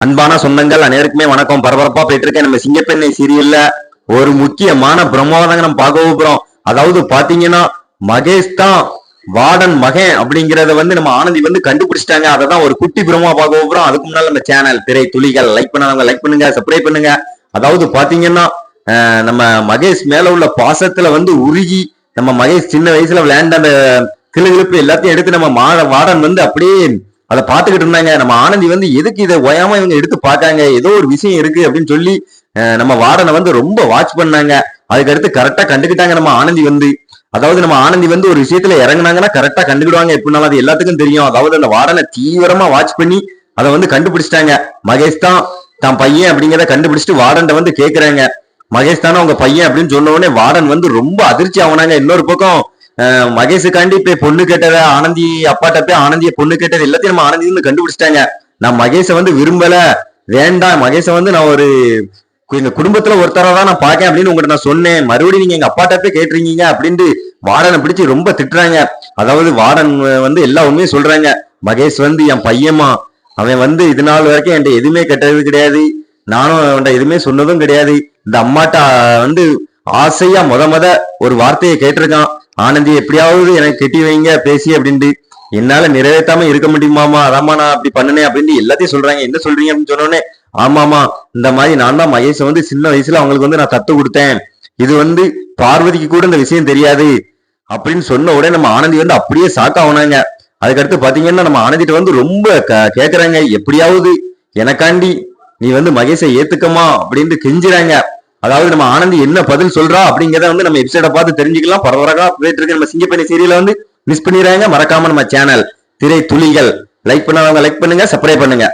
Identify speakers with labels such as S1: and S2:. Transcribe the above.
S1: அன்பான சொந்தங்கள் அனைவருக்குமே வணக்கம். பரபரப்பா போயிட்டு இருக்கேன் நம்ம சிங்கப்பெண்ணை சீரியல்ல ஒரு முக்கியமான பிரம்மோதங்க நம்ம பார்க்க போறோம். அதாவது பாத்தீங்கன்னா மகேஷ் தான் வார்டன் மகன் அப்படிங்கறத வந்து நம்ம ஆனந்தி வந்து கண்டுபிடிச்சிட்டாங்க. அதை தான் ஒரு குட்டி பிரம்மா பார்க்க போறோம். அதுக்கு முன்னால நம்ம சேனல் திரை துளிகள் லைக் பண்ணாதவங்க லைக் பண்ணுங்க சப்ஸ்கிரைப் பண்ணுங்க. அதாவது பாத்தீங்கன்னா நம்ம மகேஷ் மேல உள்ள பாசத்துல வந்து உருகி நம்ம மகேஷ் சின்ன வயசுல விளையாண்ட அந்த கிளுகிழுப்பு எல்லாத்தையும் எடுத்து நம்ம மா- வார்டன் வந்து அப்படியே அதை பார்த்துக்கிட்டு இருந்தாங்க. நம்ம ஆனந்தி வந்து எதுக்கு இதை ஓயாம இவங்க எடுத்து பார்க்காங்க? ஏதோ ஒரு விஷயம் இருக்கு அப்படின்னு சொல்லி நம்ம வார்டனை வந்து ரொம்ப வாட்ச் பண்ணாங்க. அதுக்கடுத்து கரெக்டா கண்டுக்கிட்டாங்க நம்ம ஆனந்தி வந்து. அதாவது நம்ம ஆனந்தி வந்து ஒரு விஷயத்துல இறங்குனாங்கன்னா கரெக்டா கண்டுக்கிடுவாங்க. எப்படினாலும் அது எல்லாத்துக்கும் தெரியும். அதாவது அந்த வார்டனை தீவிரமா வாட்ச் பண்ணி அதை வந்து கண்டுபிடிச்சிட்டாங்க. மகேஷ் தான் தான் பையன் அப்படிங்கிறத கண்டுபிடிச்சிட்டு வார்டன் வந்து கேக்குறாங்க. மகேஷ் தானே உங்க பையன் அப்படின்னு சொன்ன உடனே வார்டன் வந்து ரொம்ப அதிர்ச்சி ஆகுனாங்க. இன்னொரு பக்கம் மகேஷுக்காண்டி இப்ப பொண்ணு கேட்டத ஆனந்தி அப்பாட்ட போய் ஆனந்திய பொண்ணு கேட்டது எல்லாத்தையும் நம்ம ஆனந்தி வந்து கண்டுபிடிச்சிட்டாங்க. நான் மகேஷை வந்து விரும்பல. வேண்டாம் மகேஷை வந்து நான் ஒரு இந்த எங்க குடும்பத்துல ஒருத்தரா தான் நான் பாக்கேன் அப்படின்னு உங்கள்கிட்ட நான் சொன்னேன். மறுபடியும் நீங்க எங்க அப்பாட்ட போய் கேட்டிருக்கீங்க அப்படின்ட்டு வார்டனை பிடிச்சு ரொம்ப திட்டுறாங்க. அதாவது வார்டன் வந்து எல்லா உண்மையும் சொல்றாங்க. மகேஷ் வந்து என் பையமா அவன் வந்து இது நாள் வரைக்கும் என்கிட்ட எதுவுமே கெட்டது கிடையாது. நானும் அவன்கிட்ட எதுவுமே சொன்னதும் கிடையாது. இந்த அம்மாட்ட வந்து ஆசையா முத முத ஒரு வார்த்தையை கேட்டிருக்கான். ஆனந்தி எப்படியாவது எனக்கு கெட்டி வைங்க பேசி அப்படின்ட்டு. என்னால நிறைவேற்றாம இருக்க முடியுமாமா அதாமா நான் அப்படி பண்ணனே அப்படின்னு எல்லாத்தையும் சொல்றாங்க. என்ன சொல்றீங்க அப்படின்னு சொன்னோடனே ஆமாமா இந்த மாதிரி நான் தான் மகேஷ் வந்து சின்ன வயசுல அவங்களுக்கு வந்து நான் தத்து கொடுத்தேன். இது வந்து பார்வதிக்கு கூட இந்த விஷயம் தெரியாது. அப்படின்னு சொன்ன உடனே நம்ம ஆனந்தி வந்து அப்படியே சாக்காகனாங்க அதுக்கடுத்து பாத்தீங்கன்னா நம்ம ஆனந்திட்ட வந்து ரொம்ப க- கேக்குறாங்க. எப்படியாவது எனக்காண்டி நீ வந்து மகேஷை ஏத்துக்கமா அப்படின்ட்டு கெஞ்சுறாங்க. அதாவது நம்ம ஆனந்தி என்ன பதில் சொல்றா அப்படிங்கிறத வந்து நம்ம எபிசோட பார்த்து தெரிஞ்சுக்கலாம். பரவரகா போயிட்டு நம்ம சிங்கப்பணி சீரியல வந்து மிஸ் பண்ணிடுறாங்க. மறக்காம நம்ம சேனல் திரை துளிகள். லைக் பண்ணாதவங்க லைக் பண்ணுங்க. சப்ஸ்கிரைப் பண்ணுங்க.